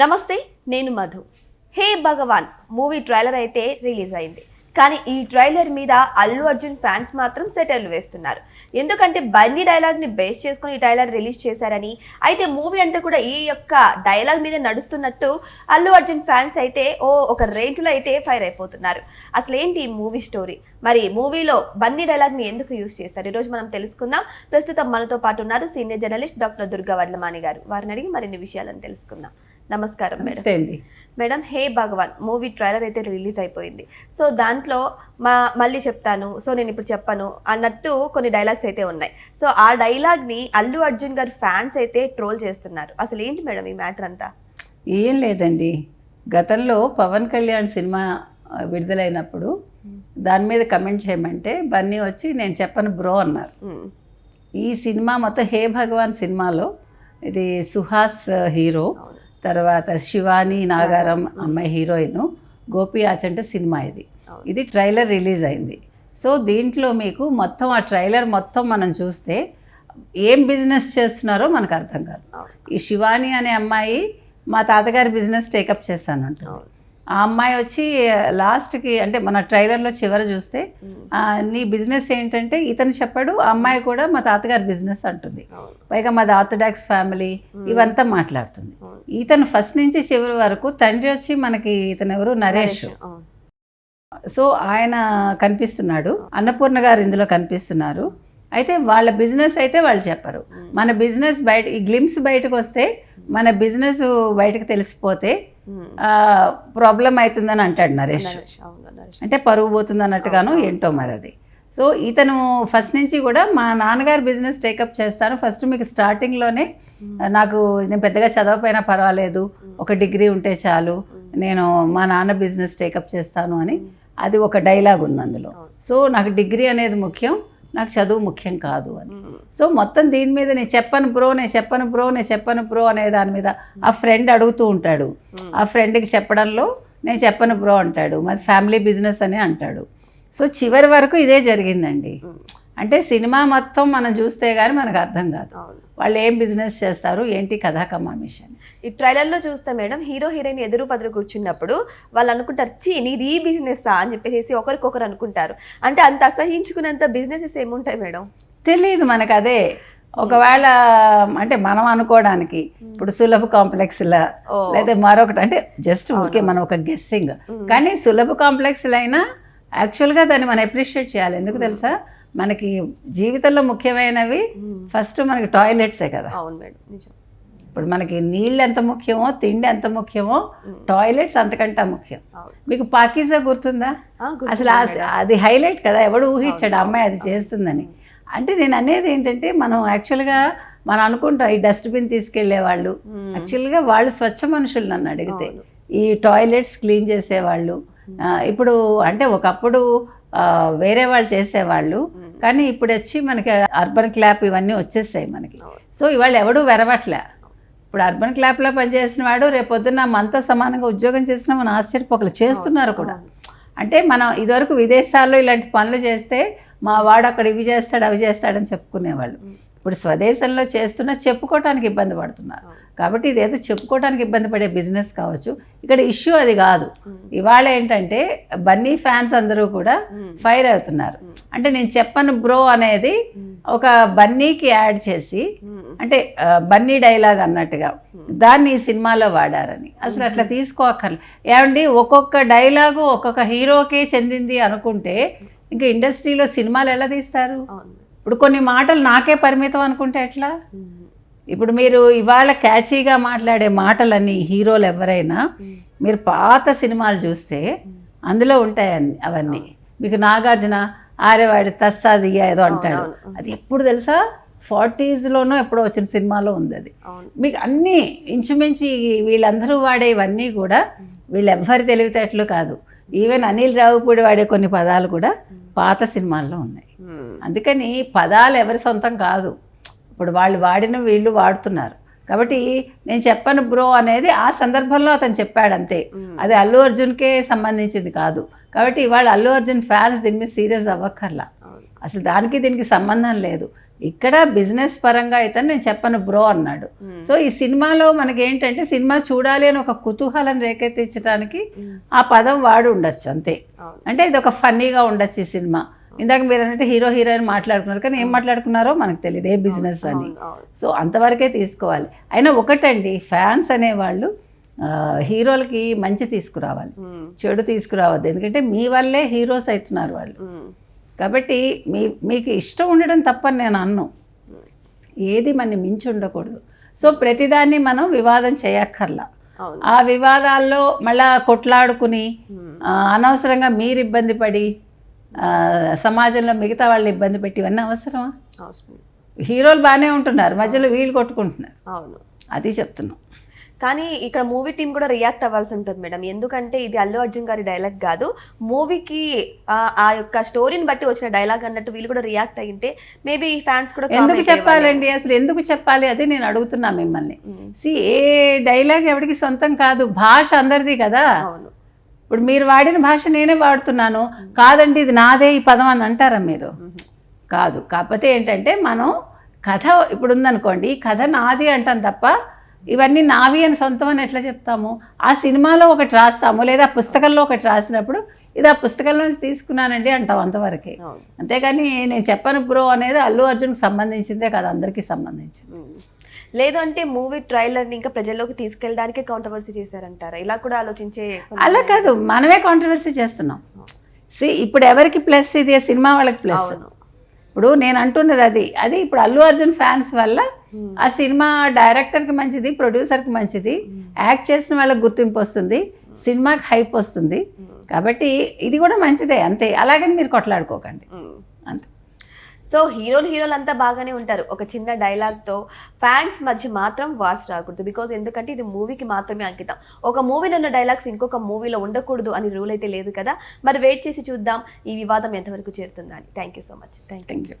నమస్తే నేను మధు. హే భగవాన్ movie trailer అయితే రిలీజ్ అయింది. కానీ ఈ ట్రైలర్ మీద అల్లు అర్జున్ ఫ్యాన్స్ మాత్రం సెటర్లు వేస్తున్నారు. ఎందుకంటే బన్నీ డైలాగ్ని బేస్ చేసుకుని ఈ ట్రైలర్ రిలీజ్ చేశారని అయితే మూవీ అంతా కూడా ఈ యొక్క డైలాగ్ మీద నడుస్తున్నట్టు అల్లు అర్జున్ ఫ్యాన్స్ అయితే ఓ ఒక రేంజ్లో అయితే ఫైర్ అయిపోతున్నారు. అసలు ఏంటి ఈ మూవీ స్టోరీ? మరి మూవీలో బన్నీ డైలాగ్ని ఎందుకు యూజ్ చేశారు? ఈరోజు మనం తెలుసుకుందాం. ప్రస్తుతం మనతో పాటు ఉన్నారు senior journalist doctor Durga Vadlamani garu. వారిని అడిగి మరిన్ని విషయాలను తెలుసుకుందాం. నమస్కారం madam. Madam Hey Bhagavan movie trailer అయితే రిలీజ్ అయిపోయింది. సో దాంట్లో మా మళ్ళీ చెప్తాను. సో నేను ఇప్పుడు చెప్పను అన్నట్టు కొన్ని డైలాగ్స్ అయితే ఉన్నాయి. సో ఆ డైలాగ్ని అల్లు అర్జున్ గారు ఫ్యాన్స్ అయితే ట్రోల్ చేస్తున్నారు. అసలు ఏంటి మేడం ఈ మ్యాటర్ అంతా? ఏం లేదండి. గతంలో పవన్ కళ్యాణ్ సినిమా విడుదలైనప్పుడు దాని మీద కమెంట్ చేయమంటే బన్నీ వచ్చి నేను చెప్పను బ్రో అన్నారు. ఈ సినిమా మొత్తం హే భగవాన్ సినిమాలో ఇది సుహాస్ హీరో. తర్వాత శివాని నాగారం అమ్మాయి హీరోయిన్ గోపి ఆచంటే సినిమా ఇది. ఇది ట్రైలర్ రిలీజ్ అయింది సో దీంట్లో మీకు మొత్తం ఆ ట్రైలర్ మొత్తం మనం చూస్తే ఏం బిజినెస్ చేస్తున్నారో మనకు అర్థం కాదు. ఈ శివాని అనే అమ్మాయి మా తాతగారి బిజినెస్ టేకప్ అవును. ఆ అమ్మాయి వచ్చి లాస్ట్కి అంటే మన ట్రైలర్లో చివర చూస్తే నీ బిజినెస్ ఏంటంటే ఇతను చెప్పాడు ఆ అమ్మాయి కూడా మా తాతగారి బిజినెస్ అంటుంది. పైగా మాది ఆర్థడాక్స్ ఫ్యామిలీ ఇవంతా మాట్లాడుతుంది. ఇతను ఫస్ట్ నుంచి చివరి వరకు తండ్రి వచ్చి మనకి ఇతను ఎవరు? నరేష్. సో ఆయన కనిపిస్తున్నాడు అన్నపూర్ణ గారు ఇందులో కనిపిస్తున్నారు. అయితే వాళ్ళ బిజినెస్ అయితే వాళ్ళు చెప్పరు. మన బిజినెస్ బయట ఈ గ్లిమ్స్ బయటకు వస్తే మన బిజినెస్ బయటకు తెలిసిపోతే. ప్రాబ్లం అవుతుందని అంటాడు నరేష్. అంటే పరువు పోతుంది అన్నట్టుగాను ఏంటో మరి అది సో ఇతను ఫస్ట్ నుంచి కూడా మా నాన్నగారు బిజినెస్ టేకప్ చేస్తాను. ఫస్ట్ మీకు స్టార్టింగ్లోనే నాకు నేను పెద్దగా చదవకపోయినా పర్వాలేదు. ఒక డిగ్రీ ఉంటే చాలు. నేను మా నాన్న బిజినెస్ టేకప్ చేస్తాను అని. అది ఒక డైలాగ్ ఉంది అందులో. సో నాకు డిగ్రీ అనేది ముఖ్యం. నాకు చదువు ముఖ్యం కాదు అని. సో మొత్తం దీని మీద నేను చెప్పను బ్రో నేను చెప్పను బ్రో నేను చెప్పను బ్రో అనే దాని మీద ఆ ఫ్రెండ్ అడుగుతూ ఉంటాడు. ఆ ఫ్రెండ్కి చెప్పడంలో నేను చెప్పను బ్రో అంటాడు. మరి ఫ్యామిలీ బిజినెస్ అని అంటాడు. సో చివరి వరకు ఇదే జరిగిందండి. అంటే సినిమా మొత్తం మనం చూస్తే కానీ మనకు అర్థం కాదు. వాళ్ళు ఏం బిజినెస్ చేస్తారు? ఏంటి కథా కమామిషన్ ఈ ట్రైలర్లో చూస్తే మేడం హీరో హీరోయిన్ ఎదురు పదురు కూర్చున్నప్పుడు వాళ్ళు అనుకుంటారు చీ నీది ఈ బిజినెస్ అని చెప్పేసి ఒకరికొకరు అనుకుంటారు. అంటే అంత అసహించుకునేంత బిజినెసెస్ ఏముంటాయి మేడం? తెలియదు మనకు అదే. ఒకవేళ అంటే మనం అనుకోవడానికి ఇప్పుడు సులభ కాంప్లెక్స్లా. లేదా మరొకటి అంటే జస్ట్ ఊరికే మనం ఒక గెస్సింగ్ కానీ సులభ కాంప్లెక్స్లు అయినా యాక్చువల్గా దాన్ని మనం అప్రిషియేట్ చేయాలి. ఎందుకు తెలుసా? మనకి జీవితంలో ముఖ్యమైనవి ఫస్ట్ మనకి టాయిలెట్సే కదా. అవును మేడం నిజం. ఇప్పుడు మనకి నీళ్ళు ఎంత ముఖ్యమో తిండి ఎంత ముఖ్యమో టాయిలెట్స్ అంతకంటే ముఖ్యం. మీకు పాకీజా గుర్తుందా? అసలు. అది హైలైట్ కదా ఎవడు ఊహించాడు అమ్మాయి అది చేస్తుందని. అంటే నేను అనేది ఏంటంటే మనం యాక్చువల్గా మనం అనుకుంటాం ఈ డస్ట్బిన్ తీసుకెళ్ళే వాళ్ళు. యాక్చువల్గా వాళ్ళు స్వచ్ఛ మనుషులు నన్ను అడిగితే. ఈ టాయిలెట్స్ క్లీన్ చేసేవాళ్ళు. ఇప్పుడు అంటే ఒకప్పుడు వేరే వాళ్ళు చేసేవాళ్ళు. కానీ ఇప్పుడు వచ్చి మనకి అర్బన్ క్లాప్ ఇవన్నీ వచ్చేసాయి మనకి. సో ఇవాళ ఎవడు వెరవట్లే. ఇప్పుడు అర్బన్ క్లాప్లో పనిచేసిన వాడు రేపొద్దున మనతో సమానంగా ఉద్యోగం చేసిన మనం ఆశ్చర్యపోకలు చేస్తున్నారు కూడా. అంటే మనం ఇదివరకు విదేశాల్లో ఇలాంటి పనులు చేస్తే మా వాడు అక్కడ ఇవి చేస్తాడు అవి చేస్తాడని చెప్పుకునేవాళ్ళు. ఇప్పుడు స్వదేశంలో చేస్తున్నా చెప్పుకోవటానికి ఇబ్బంది పడుతున్నారు. కాబట్టి ఇదేదో చెప్పుకోవటానికి ఇబ్బంది పడే బిజినెస్ కావచ్చు. ఇక్కడ ఇష్యూ అది కాదు. ఇవాళ ఏంటంటే బన్నీ ఫ్యాన్స్ అందరూ కూడా ఫైర్ అవుతున్నారు. అంటే నేను చెప్పను బ్రో అనేది ఒక బన్నీకి యాడ్ చేసి. అంటే బన్నీ డైలాగ్ అన్నట్టుగా దాన్ని ఈ సినిమాలో వాడారని. అసలు అట్లా తీసుకోక్కర్లే ఏమండి ఒక్కొక్క డైలాగు ఒక్కొక్క హీరోకే చెందింది అనుకుంటే ఇంకా ఇండస్ట్రీలో సినిమాలు ఎలా తీస్తారు? ఇప్పుడు కొన్ని మాటలు నాకే పరిమితం అనుకుంటే ఎట్లా. ఇప్పుడు మీరు ఇవాళ క్యాచీగా మాట్లాడే మాటలన్నీ హీరోలు ఎవరైనా మీరు పాత సినిమాలు చూస్తే అందులో ఉంటాయి అన్ని అవన్నీ. మీకు నాగార్జున ఆరేవాడి తస్సాదియ్య ఏదో అంటాడు. అది ఎప్పుడు తెలుసా? ఫార్టీస్లోనూ ఎప్పుడో వచ్చిన సినిమాలో ఉంది అది. మీకు అన్నీ ఇంచుమించి వీళ్ళందరూ వాడే ఇవన్నీ కూడా వీళ్ళెవ్వరి తెలివితేటలు కాదు. ఈవెన్ అనిల్ రావుపూడి వాడే కొన్ని పదాలు కూడా పాత సినిమాల్లో ఉన్నాయి. అందుకని పదాలు ఎవరి సొంతం కాదు. ఇప్పుడు వాళ్ళు వాడిన వీళ్ళు వాడుతున్నారు. కాబట్టి నేను చెప్పను బ్రో అనేది ఆ సందర్భంలో అతను చెప్పాడు అంతే. అది అల్లు అర్జున్కే సంబంధించింది కాదు. కాబట్టి ఇవాళ అల్లు అర్జున్ ఫ్యాన్స్ దీని మీద సీరియస్ అవ్వక్కర్లా. అసలు దానికి దీనికి సంబంధం లేదు. ఇక్కడ బిజినెస్ పరంగా అయితే నేను చెప్పను బ్రో అన్నాడు. సో ఈ సినిమాలో మనకి ఏంటంటే సినిమా చూడాలి అని ఒక కుతూహలం రేకెత్తించడానికి ఆ పదం వాడి ఉండొచ్చు అంతే. అంటే ఇది ఒక ఫన్నీగా ఉండొచ్చు ఈ సినిమా. ఇందాక మీరు అంటే హీరో హీరోయిన్ మాట్లాడుకున్నారు. కానీ ఏం మాట్లాడుకున్నారో మనకు తెలియదు ఏ బిజినెస్ అని. సో అంతవరకే తీసుకోవాలి. అయినా ఒకటండి ఫ్యాన్స్ అనేవాళ్ళు హీరోలకి మంచి తీసుకురావాలి. చెడు తీసుకురావద్దు. ఎందుకంటే మీ వల్లే హీరోస్ అవుతున్నారు వాళ్ళు. కాబట్టి మీ మీకు ఇష్టం ఉండడం తప్పని నేను అన్ను. ఏది మన మించి ఉండకూడదు. సో ప్రతిదాన్ని మనం వివాదం చేయక్కర్లా. ఆ వివాదాల్లో మళ్ళా కొట్లాడుకుని అనవసరంగా మీరు ఇబ్బంది పడి సమాజంలో మిగతా వాళ్ళు ఇబ్బంది పెట్టి ఇవన్నీ అవసరమా? అవసరం. హీరోలు బాగానే ఉంటున్నారు మధ్యలో వీళ్ళు కొట్టుకుంటున్నారు. అవును. అది చెప్తున్నాం. కానీ ఇక్కడ మూవీ టీం కూడా రియాక్ట్ అవ్వాల్సి ఉంటుంది మేడం. ఎందుకంటే ఇది అల్లు అర్జున్ గారి డైలాగ్ కాదు. మూవీకి ఆ యొక్క స్టోరీని బట్టి వచ్చిన డైలాగ్ అన్నట్టు వీళ్ళు కూడా రియాక్ట్ అయ్యింటే మేబీ ఫ్యాన్స్ కూడా ఎందుకు చెప్పాలండి? అసలు ఎందుకు చెప్పాలి? అదే నేను అడుగుతున్నా మిమ్మల్ని. సి ఏ డైలాగ్ ఎవరికి సొంతం కాదు భాష అందరిది కదా. అవును. ఇప్పుడు మీరు వాడిన భాష నేనే వాడుతున్నాను. కాదండి ఇది నాదే ఈ పదం అని అంటారా మీరు? కాదు. కాకపోతే ఏంటంటే మనం కథ ఇప్పుడు ఉందనుకోండి ఈ కథ నాది అంటాం తప్ప ఇవన్నీ నావి అని సొంతం అని ఎట్లా చెప్తాము? ఆ సినిమాలో ఒకటి రాస్తాము లేదా ఆ పుస్తకంలో ఒకటి రాసినప్పుడు ఇది ఆ పుస్తకంలో నుంచి తీసుకున్నానండి అంటాం అంతవరకే. అంతేగాని నేను చెప్పను బ్రో అనేది అల్లు అర్జున్కి సంబంధించిందే కాదు అందరికీ సంబంధించింది. లేదు అంటే మూవీ ట్రైలర్ని ఇంకా ప్రజల్లోకి తీసుకెళ్ళడానికే కాంట్రవర్సీ చేశారంటారా? ఇలా కూడా ఆలోచించే అలా కాదు మనమే కాంట్రవర్సీ చేస్తున్నాం. సి ఇప్పుడు ఎవరికి ప్లస్ ఇది? సినిమా వాళ్ళకి ప్లస్ ఇప్పుడు నేను అంటున్నది అది. అది ఇప్పుడు అల్లు అర్జున్ ఫ్యాన్స్ వల్ల ఆ సినిమా డైరెక్టర్కి మంచిది ప్రొడ్యూసర్కి మంచిది యాక్ట్ చేసిన వాళ్ళకి గుర్తింపు వస్తుంది సినిమాకి హైప్ వస్తుంది. కాబట్టి ఇది కూడా మంచిదే అంతే. అలాగని మీరు కొట్లాడుకోకండి. అంతే. సో హీరోలు హీరోలు అంతా బాగానే ఉంటారు. ఒక చిన్న డైలాగ్తో ఫ్యాన్స్ మధ్య మాత్రం వాస్ రాకూడదు. బికాజ్ ఎందుకంటే ఇది మూవీకి మాత్రమే అంకితం. ఒక మూవీలో ఉన్న డైలాగ్స్ ఇంకొక మూవీలో ఉండకూడదు అని రూల్ అయితే లేదు కదా. మరి వెయిట్ చేసి చూద్దాం. ఈ వివాదం ఎంతవరకు చేరుతుందని. Thank you so much. Thank thank you